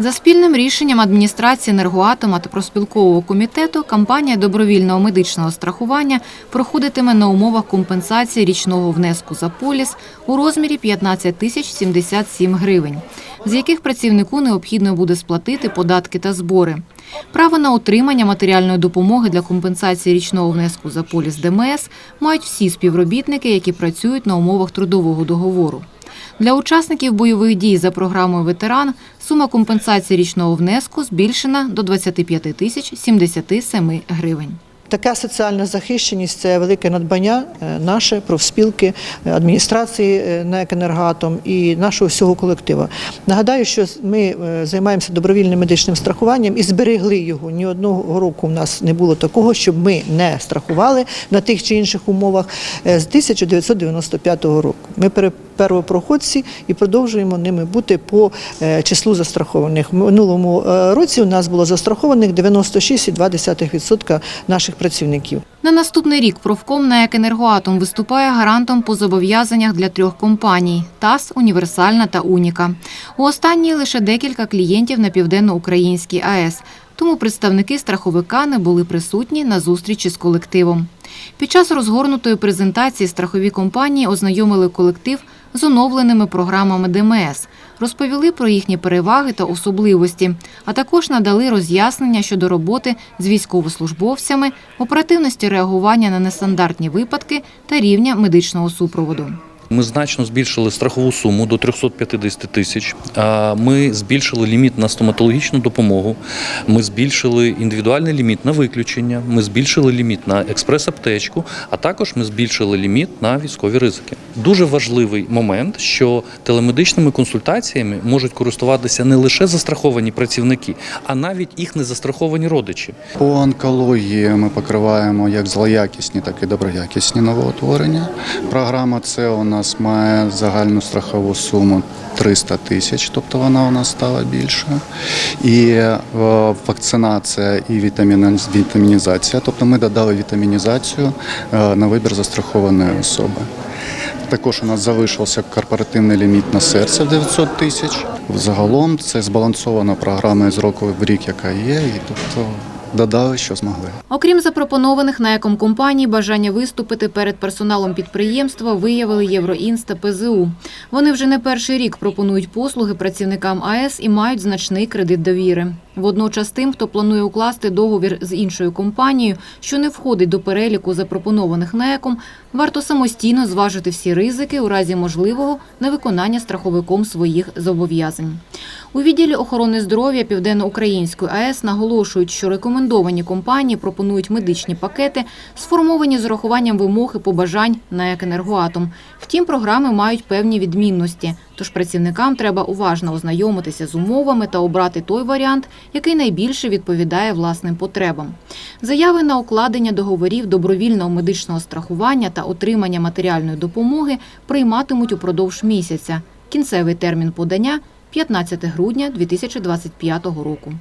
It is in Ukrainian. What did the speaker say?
За спільним рішенням адміністрації енергоатома та проспілкового комітету кампанія добровільного медичного страхування проходитиме на умовах компенсації річного внеску за поліс у розмірі 15 тисяч 77 гривень, з яких працівнику необхідно буде сплатити податки та збори. Право на отримання матеріальної допомоги для компенсації річного внеску за поліс ДМС мають всі співробітники, які працюють на умовах трудового договору. Для учасників бойових дій за програмою «Ветеран» сума компенсації річного внеску збільшена до 25 тисяч 77 гривень. Така соціальна захищеність це велике надбання е, наше, профспілки, е, адміністрації е, НЕК «Енергоатом» і нашого всього колективу. Нагадаю, що ми займаємося добровільним медичним страхуванням і зберегли його. Ні одного року в нас не було такого, щоб ми не страхували на тих чи інших умовах з 1995 року. Ми первопроходці і продовжуємо ними бути по е, числу застрахованих. Минулому е, році у нас було застрахованих 96,2% наших працівників. На наступний рік профком на «Енергоатом» виступає гарантом по зобов'язаннях для трьох компаній – ТАС, Універсальна та Уніка. У останній лише декілька клієнтів на південноукраїнській АЕС, тому представники страховика не були присутні на зустрічі з колективом. Під час розгорнутої презентації страхові компанії ознайомили колектив з оновленими програмами ДМС, розповіли про їхні переваги та особливості, а також надали роз'яснення щодо роботи з військовослужбовцями, оперативності реагування на нестандартні випадки та рівня медичного супроводу. Ми значно збільшили страхову суму до 350 тисяч. Ми збільшили ліміт на стоматологічну допомогу. Ми збільшили індивідуальний ліміт на виключення. Ми збільшили ліміт на експрес-аптечку, а також ми збільшили ліміт на військові ризики. Дуже важливий момент, що телемедичними консультаціями можуть користуватися не лише застраховані працівники, а навіть їх незастраховані родичі. По онкології ми покриваємо як злоякісні, так і доброякісні новоутворення. Програма це у нас має загальну страхову суму 300 тисяч, тобто вона у нас стала більше. І е, вакцинація і вітамінізація, тобто ми додали вітамінізацію е, на вибір застрахованої особи. Також у нас залишився корпоративний ліміт на серце в 900 тисяч. Загалом це збалансована програма з року в рік, яка є, і тобто додали, що змогли. Окрім запропонованих на компанії, бажання виступити перед персоналом підприємства виявили Євроінст та ПЗУ. Вони вже не перший рік пропонують послуги працівникам АЕС і мають значний кредит довіри. Водночас тим, хто планує укласти договір з іншою компанією, що не входить до переліку запропонованих НЕКом, варто самостійно зважити всі ризики у разі можливого невиконання страховиком своїх зобов'язань. У відділі охорони здоров'я Південноукраїнської АЕС наголошують, що рекомендовані компанії пропонують медичні пакети, сформовані з урахуванням вимог і побажань на «Енергоатом». Втім, програми мають певні відмінності, тож працівникам треба уважно ознайомитися з умовами та обрати той варіант, який найбільше відповідає власним потребам. Заяви на укладення договорів добровільного медичного страхування та отримання матеріальної допомоги прийматимуть упродовж місяця. Кінцевий термін подання – 15 грудня 2025 року.